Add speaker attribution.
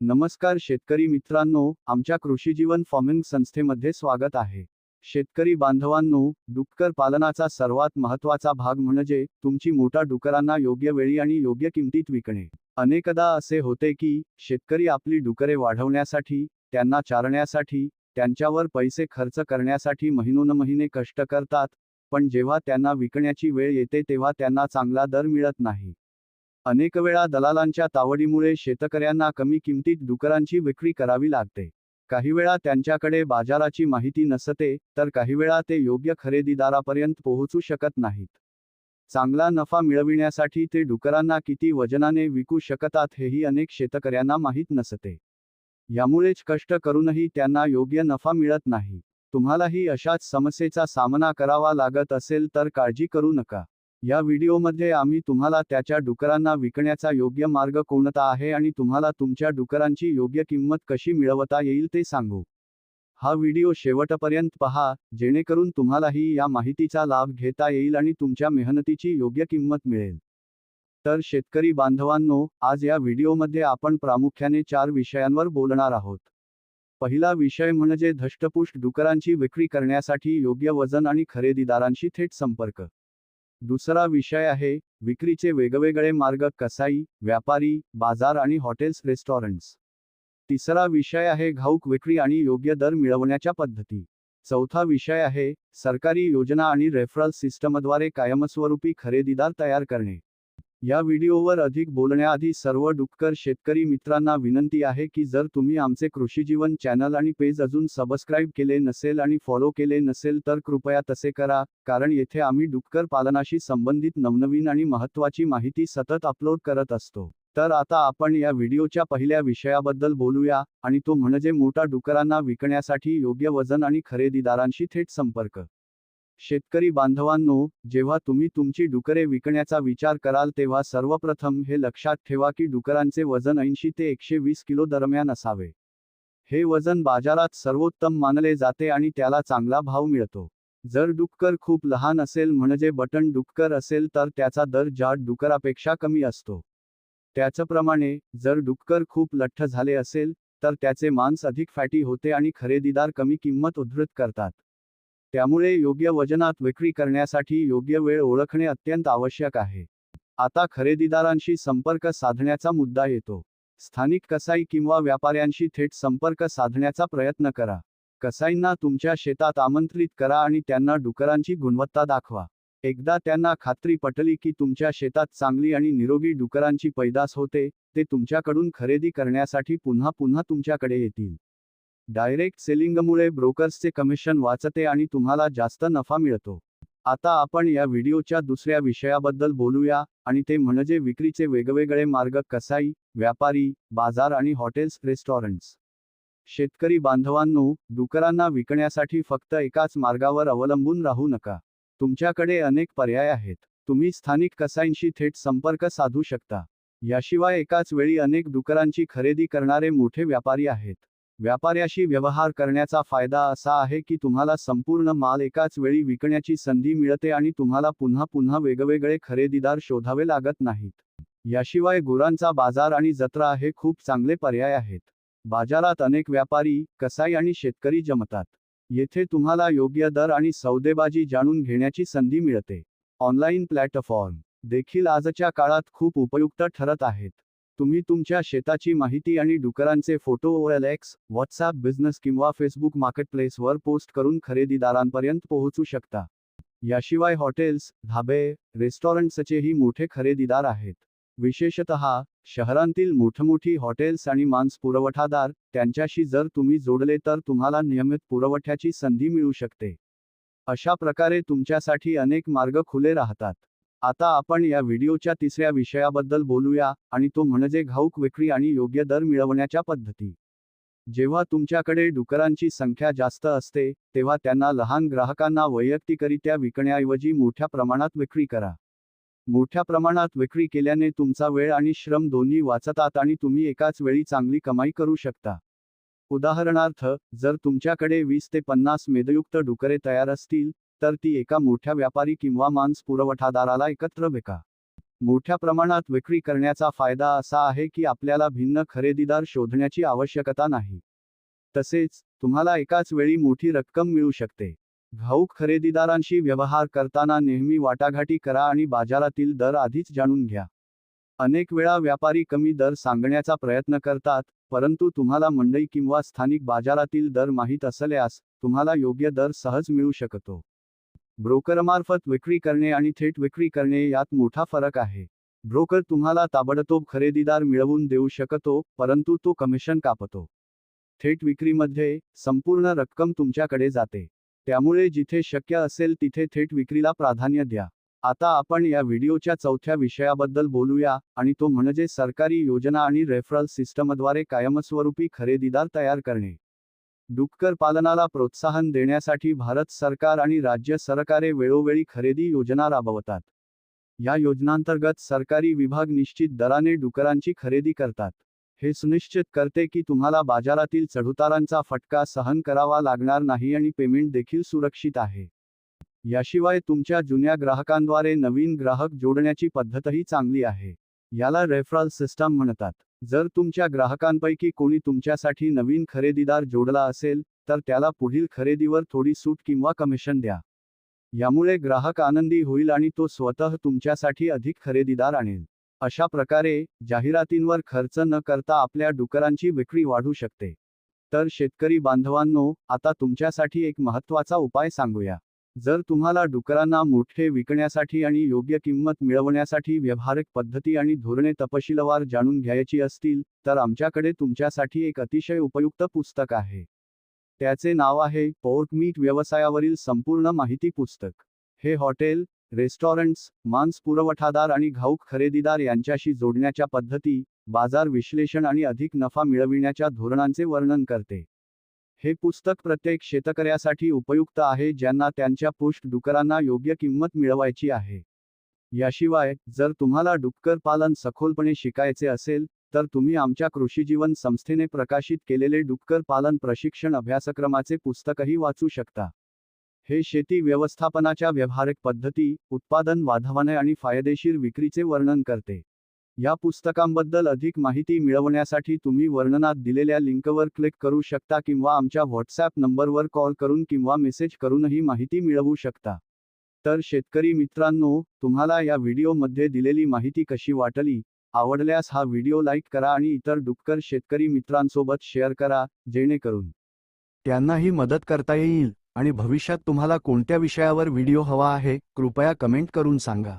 Speaker 1: नमस्कार शेतकरी मित्रांनो आमच्या कृषी जीवन फॉर्मिंग संस्थेमध्ये स्वागत आहे. शेतकरी बांधवांनो डुक्कर पालनाचा सर्वात महत्त्वाचा भाग म्हणजे तुमची मोठा डुकरांना योग्य वेळी आणि योग्य किमतीत विकणे. अनेकदा असे होते की शेतकरी आपली डुकरे वाढवण्यासाठी त्यांना चारण्यासाठी त्यांच्यावर पैसे खर्च करण्यासाठी महिनोनमहिने कष्ट करतात पण जेव्हा त्यांना विकण्याची वेळ येते तेव्हा त्यांना चांगला दर मिळत नाही. अनेक वेळा दलालांच्या तावडीमुळे शेतकऱ्यांना कमी किमतीत डुकरांची विक्री करावी लागते. काही वेळा त्यांच्याकडे बाजाराची माहिती नसते तर काही वेळा ते योग्य खरेदीदारापर्यंत पोहोचू शकत नाहीत. चांगला नफा मिळविण्यासाठी ते डुकरांना किती वजनाने विकू शकतात हेही अनेक शेतकऱ्यांना माहीत नसते. यामुळेच कष्ट करूनही त्यांना योग्य नफा मिळत नाही. तुम्हालाही अशाच समस्येचा सामना करावा लागत असेल तर काळजी करू नका. या व्हिडिओमध्ये आम्ही तुम्हाला त्याच्या डुकरांना विकण्याचा योग्य मार्ग कोणता आहे आणि तुम्हाला तुमच्या डुकरांची योग्य किंमत कशी मिळवता येईल ते सांगू. हा व्हिडिओ शेवटपर्यंत पहा जेणेकरून तुम्हालाही या माहितीचा लाभ घेता येईल आणि तुमच्या मेहनतीची योग्य किंमत मिळेल. तर शेतकरी बांधवांनो आज या व्हिडिओमध्ये आपण प्रामुख्याने चार विषयांवर बोलणार आहोत. पहिला विषय म्हणजे धष्टपुष्ट डुकरांची विक्री करण्यासाठी योग्य वजन आणि खरेदीदारांशी थेट संपर्क. दुसरा विषय आहे विक्रीचे वेगवेगळे मार्ग कसाई व्यापारी बाजार आणि हॉटेल्स रेस्टॉरंट्स. तिसरा विषय आहे घाऊक विक्री आणि योग्य दर मिळवण्याच्या पद्धती. चौथा विषय आहे सरकारी योजना आणि रेफरल सिस्टमद्वारे कायमस्वरूपी खरेदीदार तयार करणे. या व्हिडिओवर अधिक बोलण्याआधी सर्व डुक्कर शेतकरी मित्रांना विनंती आहे की जर तुम्ही आमचे कृषी जीवन चॅनल आणि पेज अजून सबस्क्राईब केले नसेल आणि फॉलो केले नसेल तर कृपया तसे करा कारण येथे आम्ही डुक्कर पालनाशी संबंधित नवनवीन आणि महत्त्वाची माहिती सतत अपलोड करत असतो. तर आता आपण या व्हिडिओच्या पहिल्या विषयाबद्दल बोलूया आणि तो म्हणजे मोठा डुकरांना विकण्यासाठी योग्य वजन आणि खरेदीदारांशी थेट संपर्क. शेतकरी बांधवांनो जेव्हा तुम्ही तुमची डुकरे विकण्याचा विचार कराल तेव्हा सर्वप्रथम हे लक्षात ठेवा की डुकरांचे वजन ऐंशी ते एकशे वीस किलो दरम्यान असावे. हे वजन बाजारात सर्वोत्तम मानले जाते आणि त्याला चांगला भाव मिळतो. जर डुक्कर खूप लहान असेल म्हणजे बटन डुक्कर असेल तर त्याचा दर जाड डुकरापेक्षा कमी असतो. त्याचप्रमाणे जर डुक्कर खूप लठ्ठ झाले असेल तर त्याचे मांस अधिक फॅटी होते आणि खरेदीदार कमी किंमत उद्धृत करतात. त्यामुळे योग्य वजनात विक्री करण्यासाठी योग्य वेळ ओळखणे अत्यंत आवश्यक आहे. आता खरेदीदारांशी संपर्क साधण्याचा मुद्दा येतो. स्थानिक कसाई किंवा व्यापाऱ्यांशी थेट संपर्क साधण्याचा प्रयत्न करा. कसाईंना तुमच्या शेतात आमंत्रित करा आणि त्यांना डुकरांची गुणवत्ता दाखवा. एकदा त्यांना खात्री पटली की तुमच्या शेतात चांगली आणि निरोगी डुकरांची पैदास होते ते तुमच्याकडून खरेदी करण्यासाठी पुन्हा पुन्हा तुमच्याकडे येतील. डायरेक्ट सेलिंगमुळे ब्रोकर्सचे कमिशन वाचते आणि तुम्हाला जास्त नफा मिळतो. आता आपण या व्हिडिओच्या दुसऱ्या विषयाबद्दल बोलूया आणि ते म्हणजे विक्रीचे वेगवेगळे मार्ग कसाई व्यापारी बाजार आणि हॉटेल्स रेस्टॉरंट्स. शेतकरी बांधवांनो डुकरांना विकण्यासाठी फक्त एकाच मार्गावर अवलंबून राहू नका. तुमच्याकडे अनेक पर्याय आहेत. तुम्ही स्थानिक कसाईंशी थेट संपर्क साधू शकता. याशिवाय एकाच वेळी अनेक डुकरांची खरेदी करणारे मोठे व्यापारी आहेत. व्यापाऱ्याशी व्यवहार करण्याचा फायदा असा आहे की तुम्हाला संपूर्ण माल एकाच वेळी विकण्याची संधी मिळते आणि तुम्हाला पुन्हा पुन्हा वेगवेगळे खरेदीदार शोधावे लागत नाहीत. याशिवाय गुरांचा बाजार आणि जत्रा हे खूप चांगले पर्याय आहेत. बाजारात अनेक व्यापारी कसाई आणि शेतकरी जमतात. येथे तुम्हाला योग्य दर आणि सौदेबाजी जाणून घेण्याची संधी मिळते. ऑनलाईन प्लॅटफॉर्म देखील आजच्या काळात खूप उपयुक्त ठरत आहेत. तुम्ही तुमच्या शेताची माहिती आणि डुकरांचे photo O L X WhatsApp business किंवा फेसबुक मार्केटप्लेसवर पोस्ट करून खरेदीदारांपर्यंत पोहोचू शकता. याशिवाय हॉटेल्स धाबे रेस्टॉरंट्सचेही मोठे खरेदीदार आहेत. विशेषत शहरांतील मोठमोठी हॉटेल्स आणि मांस पुरवठादार त्यांच्याशी जर तुम्ही जोडले तर तुम्हाला नियमित पुरवठ्याची संधी मिळू शकते. अशा प्रकारे तुमच्यासाठी अनेक मार्ग खुले राहतात. आता आपण या व्हिडिओच्या तिसऱ्या विषयाबद्दल बोलूया आणि तो म्हणजे घाऊक विक्री आणि योग्य दर मिळवण्याच्या पद्धती. जेव्हा तुमच्याकडे डुकरांची संख्या जास्त असते तेव्हा त्यांना लहान ग्राहकांना वैयक्तिकरित्या विकण्याऐवजी मोठ्या प्रमाणात विक्री करा. मोठ्या प्रमाणात विक्री केल्याने तुमचा वेळ आणि श्रम दोन्ही वाचतात आणि तुम्ही एकाच वेळी चांगली कमाई करू शकता. उदाहरणार्थ जर तुमच्याकडे वीस ते पन्नास मेदयुक्त डुकरे तयार असतील तर ती एका मोठ्या व्यापारी किंवा मांस पुरवठादाराला एकत्र विका. मोठ्या प्रमाणात विक्री करण्याचा फायदा असा आहे की आपल्याला भिन्न खरेदीदार शोधण्याची आवश्यकता नाही. तसेच तुम्हाला एकाच वेळी मोठी रक्कम मिळू शकते. घाऊक खरेदीदारांशी व्यवहार करताना नेहमी वाटाघाटी करा आणि बाजारातील दर आधीच जाणून घ्या. अनेक वेळा व्यापारी कमी दर सांगण्याचा प्रयत्न करतात परंतु तुम्हाला मंडई किंवा स्थानिक बाजारातील दर माहीत असल्यास तुम्हाला योग्य दर सहज मिळू शकतो. ब्रोकरमार्फत विक्री करणे आणि थेट विक्री करणे यात मोठा फरक आहे. ब्रोकर तुम्हाला ताबडतोब खरेदीदार मिळवून देऊ शकतो परंतु तो कमिशन कापतो. थेट विक्रीमध्ये संपूर्ण रक्कम तुमच्याकडे जाते. त्यामुळे जिथे शक्य असेल तिथे थेट विक्रीला प्राधान्य द्या. आता आपण या व्हिडिओच्या चौथ्या विषयाबद्दल बोलूया आणि तो म्हणजे सरकारी योजना आणि रेफरल सिस्टमद्वारे कायमस्वरूपी खरेदीदार तयार करणे. डुक्कर पालनाला प्रोत्साहन देण्यासाठी भारत सरकार आणि राज्य सरकारे वेळोवेळी खरेदी योजना राबवतात. या योजनांतर्गत सरकारी विभाग निश्चित दराने डुकरांची खरेदी करतात. हे सुनिश्चित करते की तुम्हाला बाजारातील चढउतारांचा फटका सहन करावा लागणार नाही आणि पेमेंट देखील सुरक्षित आहे. याशिवाय तुमच्या जुन्या ग्राहकांद्वारे नवीन ग्राहक जोडण्याची पद्धतही चांगली आहे. याला रेफरल सिस्टम म्हणतात. जर तुमच्या ग्राहकांपैकी कोणी तुमच्यासाठी नवीन खरेदीदार जोडला असेल तर त्याला पुढील खरेदीवर थोडी सूट किंवा कमिशन द्या. यामुळे ग्राहक आनंदी होईल आणि तो स्वतः तुमच्यासाठी अधिक खरेदीदार आणेल. अशा प्रकारे जाहिरातींवर खर्च न करता आपल्या डुकरांची विक्री वाढू शकते. तर शेतकरी बांधवांनो आता तुमच्यासाठी एक महत्त्वाचा उपाय सांगूया. जर तुम्हाला डुकरांना मोठे विकण्यासाठी आणि योग्य किंमत मिळवण्यासाठी व्यावहारिक पद्धती आणि धोरणे तपशीलवार जाणून घ्यायची असतील तर आमच्याकडे तुमच्यासाठी एक अतिशय उपयुक्त पुस्तक आहे. त्याचे नाव आहे पोर्क मीट व्यवसायावरील संपूर्ण माहिती पुस्तक. हे हॉटेल रेस्टॉरंट्स मांस पुरवठादार आणि घाऊक खरेदीदार यांच्याशी जोडण्याच्या पद्धती बाजार विश्लेषण आणि अधिक नफा मिळविण्याच्या धोरणांचे वर्णन करते. हे पुस्तक प्रत्येक शेतकऱ्यासाठी उपयुक्त आहे ज्यांना त्यांच्या पुष्ट डुकरांना योग्य किंमत मिळवायची आहे. याशिवाय जर तुम्हाला डुक्कर पालन सखोलपणे शिकायचे असेल तर तुम्ही आमच्या कृषीजीवन संस्थेने प्रकाशित केलेले डुक्कर पालन प्रशिक्षण अभ्यासक्रमाचे पुस्तकही वाचू शकता. हे शेती व्यवस्थापनाच्या व्यावहारिक पद्धती उत्पादन वाढवणे आणि फायदेशीर विक्रीचे वर्णन करते. या पुस्तकांबद्दल अधिक माहिती मिळवण्यासाठी तुम्ही वर्णनात दिलेल्या लिंकवर क्लिक करू शकता किंवा आमच्या व्हॉट्सॲप नंबरवर कॉल करून किंवा मेसेज करूनही माहिती मिळवू शकता. तर शेतकरी मित्रांनो तुम्हाला या व्हिडिओमध्ये दिलेली माहिती कशी वाटली? आवडल्यास हा व्हिडिओ लाईक करा आणि इतर डुक्कर शेतकरी मित्रांसोबत शेअर करा जेणेकरून त्यांनाही मदत करता येईल. आणि भविष्यात तुम्हाला कोणत्या विषयावर व्हिडिओ हवा आहे कृपया कमेंट करून सांगा.